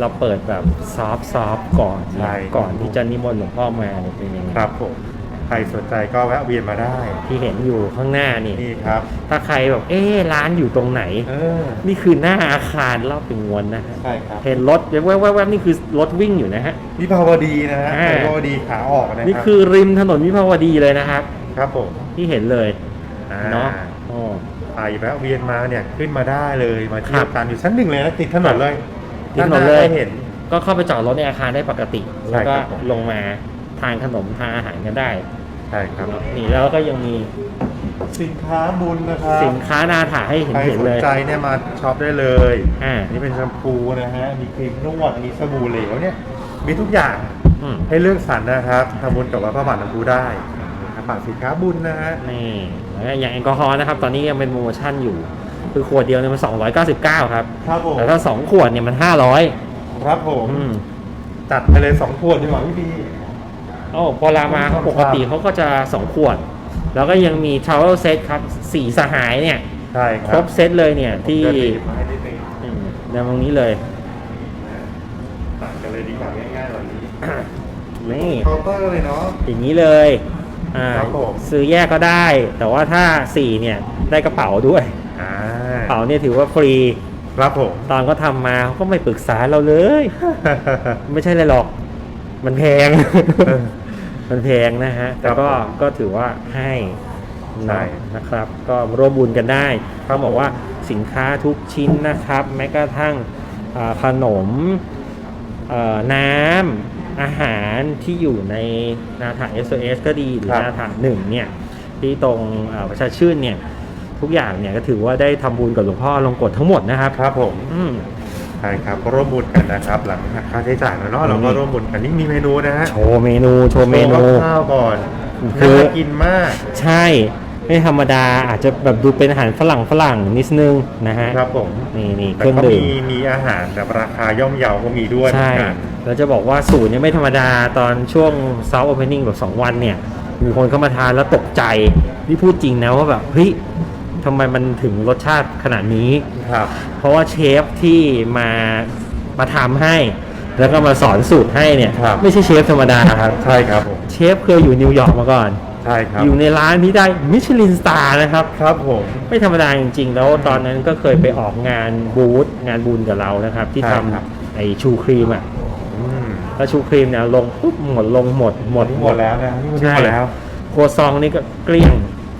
เราเปิดแบบซอฟซอฟก่อนใช่ ก่อนที่จะนิมนต์หลวงพ่อมาเนี่ยเป็นยังไงครับผมใครสนใจก็แวะเวียนมาได้ที่เห็นอยู่ข้างหน้านี่ นี่ครับ ถ้าใครแบบเอ๊ะร้านอยู่ตรงไหน เออนี่คือหน้าอาคารรอบปิงงวนนะฮะใช่ครับเห็นรถแวบๆๆนี่คือรถวิ่งอยู่นะฮะ วิภาวดีนะฮะอ่า วิภาวดีขาออกนะครับนี่คือริมถนนวิภาวดีเลยนะครับ ครับผมที่เห็นเลยอ่เนาะโอ้ ใครแวะเวียนมาเนี่ยขึ้นมาได้เลยมาเที่ยครัวบกันอยู่ชั้นหนึ่งเลยนะติดถนนเลย ติดถนนเลย ด้าหาก็เห็น ก็เข้าไปจอดรถในอาคารได้ปกติ ใช่แล้วก็ครับผม ลงมาทานขนมทานอาหารกันได้ใช่ครับ นี่แล้วก็ยังมีสินค้าบุญนะครับสินค้านาถาให้เห็นใครเห็นสเลนยใจเนี่ยมาช็อปได้เลย อ่านี่เป็นแชมพูนะฮะ มีครีมนวด มีสบู่เหลวเนี่ย มีทุกอย่างอืมให้เลือกสรรนะครับทำบุญกับวัดพระบาทน้ำพุได้นะครับฝากสินค้าบุญนะฮะ นี่แล้วก็อย่างแอลกอฮอล์นะครับ ตอนนี้ยังเป็นโปรโมชั่นอยู่ คือขวดเดียวเนี่ยมัน 299 ครับครับผมแต่ถ้า 2 ขวดเนี่ยมัน 500ครับผมอืมจัดไปเลยสองขวดดีกว่าพี่บีโอ้พอรามาเขาปกติเขาก็จะ 2 ขวด แล้วก็ยังมี travel set ครับสีสหายเนี่ย ใช่คครรับบเซตเลยเนี่ยที่จะดีมาให้นิดนึงอืมในตรงนี้เลยตัดกันเลยดีกว่าง่ายๆวันนี้นี่ เคาน์เตอร์เลยเนาะ อย่างนี้เลย อ่า ครับผม ซื้อแยกก็ได้ แต่ว่าถ้า 4 เนี่ย ได้กระเป๋าด้วยอ่ากระ เป๋าเนี่ยถือว่าฟรีครับผมตอนก็ทำมาเขาก็ไม่ปรึกษาเราเลย ไม่ใช่เลยหรอก มันแพงเออมันแพงนะฮะแต่ก็ครับผมก็ถือว่าให้ใช่นะครับ ก็ร่วมบุญกันได้ครัเขาบบอกว่าสินค้าทุกชิ้นนะครับ แม้กระทั่งอ่าขนมเอ่อน้ำอาหารที่อยู่ในนาถา SOS ก็ดีหรือครับนาถาหนึ่งเนี่ย ที่ตรงอ่าประชาชื่นเนี่ย ทุกอย่างเนี่ยก็ถือว่าได้ทำบุญกับหลวงพ่อลงกฎทั้งหมดนะครับครับผมอืมใช่ครับก็ร่วมบุญกันนะครับ หลังหักค่าใช้จ่ายแล้วเนาะเราก็อืมร่วมบุญกันนี่มีเมนูนะฮะโชว์เมนูโชว์เมนูโชว์ข้าวๆก่อนคือน่ากินมาก ใช่ไม่ธรรมดาอาจจะแบบดูเป็นอาหารฝรั่งฝรั่งนิดนึงนะฮะครับผมนี่นี่เคแต่รื่องก็ดื่มีมมีอาหารแบบราคาย่อมเยาก็มีด้วยใช่เหมือนกันแล้วจะบอกว่าสูตรเนี่ยไม่ธรรมดาตอนช่วงซอฟต์โอเพนนิ่งแบบ 2 วันเนี่ย มีคนเข้ามาทานแล้วตกใจ นี่พูดจริงนะว่าแบบเฮ้ย ทำไมมันถึงรสชาติขนาดนี้ ครับ เพราะว่าเชฟที่มามาทำให้ แล้วก็มาสอนสูตรให้เนี่ย ครับ ไม่ใช่เชฟธรรมดาครับ ใช่ครับผมเชฟเคยอยู่นิวยอร์กมาก่อน ใช่ครับอยู่ในร้านที่ได้มิชลินสตาร์นะครับ ครับผม ไม่ธรรมดาจริงๆ แล้วตอนนั้นก็เคยไปออกงานบูธงานบุญกับเรานะครับ ที่ใช่ทครับำไอชูครีมอะอืมแล้วชูครีมเนี่ยลงปุ๊บหมดลงหมดหมด หมดแล้วนะนี่หมดใช่แล้ว ครัวซองนี่ก็เกลี้ยง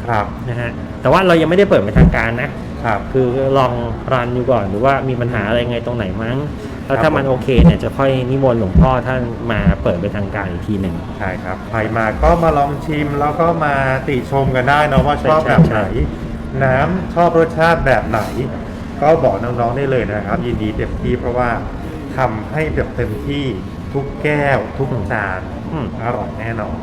ครับนะฮะแต่ว่าเรายังไม่ได้เปิดเป็นทางการนะครับ คือลองรันอยู่ก่อนหรือว่ามีปัญหาอะไรไงตรงไหนมั้งแล้วครับถ้ามันผมโอเคเนี่ยจะค่อยนิมนต์หลวงพ่อท่านมาเปิดเป็นทางการอีกทีหนึ่งใช่ครับใครมาก็มาลองชิมแล้วก็มาติชมกันได้เนาะว่าชอบใช่แบบใช่ไหน น้ำชอบรสชาติแบบไหน ก็บอกน้องๆได้เลยนะครับ ยินดีเต็มที่เพราะว่าทำให้แบบเต็มที่ทุกแก้ว ทุกจานอืมอร่อยแน่นอน